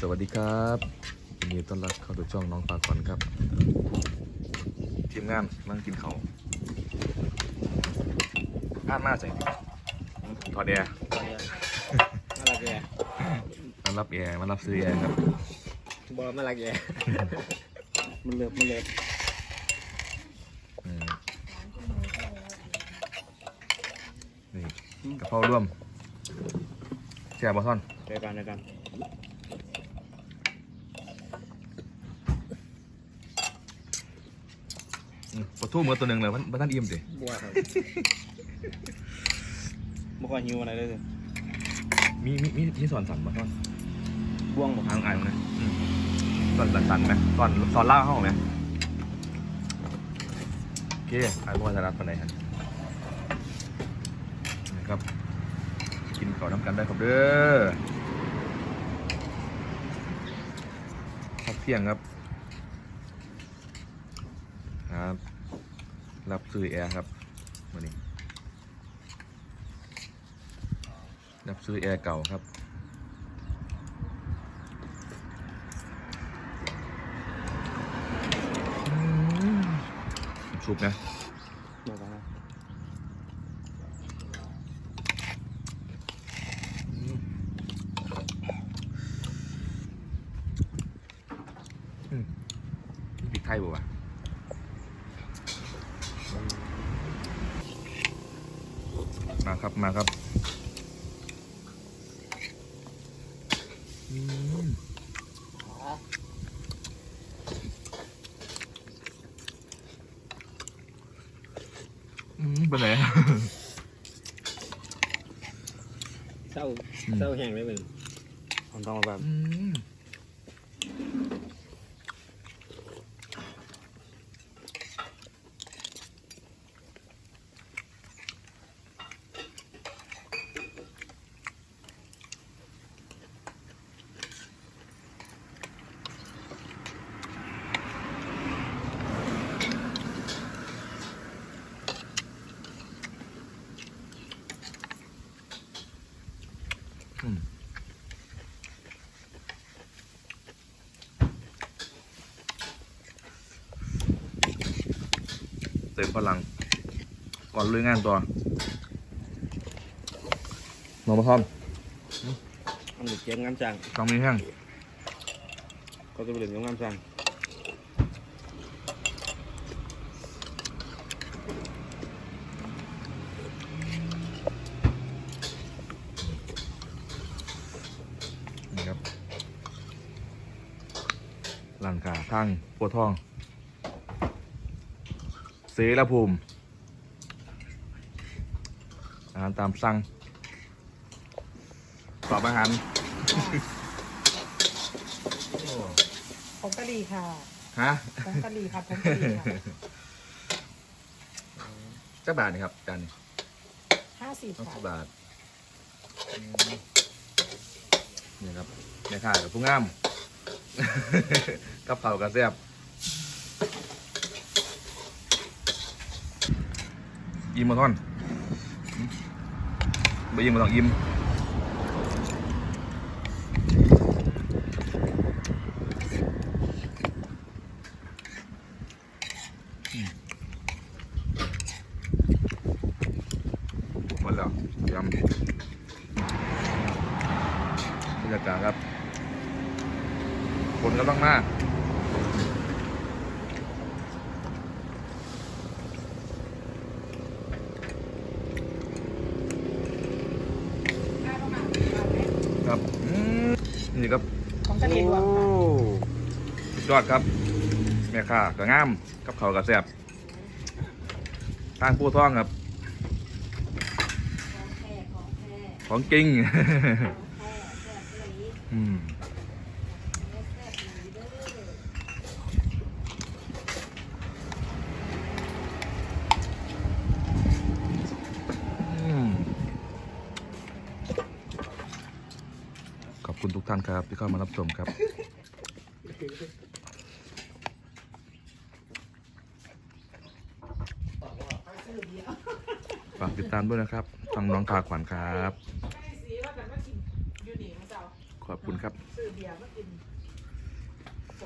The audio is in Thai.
สวัสดีครับยินดีต้อนรับเข้าสู่ช่องน้องปาก่อนครับ ทีมงานนั่งกินเขาวงานมากใส่ถอดแอร์น่ารักแย่มารับแอร์มารับซื้อแอร์ครับบอลน่ารักแย่มันเลิฟมันเลิฟอืมนี่กระเพราร่วมแช่บอท่อนเจอกันเจอกัน อืม ปลาทูมือตัวหนึ่งเลยมันมันท่านอิ่มสิบัวครับไม่ค่อยหิวอะไรเลยสิมีมีมีมีสอนสั่นบอท่อนบ่วงบ่ทางอ่านนะอืมสอนสั่นๆไหมสอนสอนล่าห้องไหมโอเคไอ้พวกจะรับกันไหนครับนะครับ กินข้าวน้ำกันได้ครับเด้อพักเที่ยงครับครับ รับซื้อแอร์ครับวันนี้รับซื้อแอร์เก่าครับชุบนะเดี๋ยวก่อนนะพริกไทยบ่วะ มาครับมาครับอืมอืมเป็นไงเศร้าอืมเศร้าแห้งเลยมึงผมต้องมาแบบ อืม เติมพลัง ก่อนลุยงานตัวน้องมาทอมอันนี้เกมงามจังต้องมีแห้งก็จะเป็นเรื่องงามจัง ครับหลังขาทางปวดท้องเสรภูมิอาหารตามสั่งตอบอาหารผงกะหรี่ค่ะฮะผงกะหรี่ค่ะผงกะหรี่ค่ะจักบาทนี่ครับจานนี้ห้าสิบห้าค่ะ สิบบาทอืม นี่ครับแม่ค้ากับผู้งาม กับเผากระเซบอิ่มมาท่อนไปอิ่มมาต้องอิ่มอืมหมดแล้วยำบ รรยากาศครับ คนก็ต้องมากครับอืมนี่ครับผงกะหรี่รวมค่ะสุดยอดครับ แม่ค้าก็งามกับเขาวก็แซ่บทางผู้ท่องครับ ของจริงอืม อืมขอบคุณทุกท่านครับ ที่เข้ามารับชมครับ ฝากติดตามด้วยนะครับทางน้องพาขวัญครับ ขอบคุณครับ ซื้อเบียร์มากิน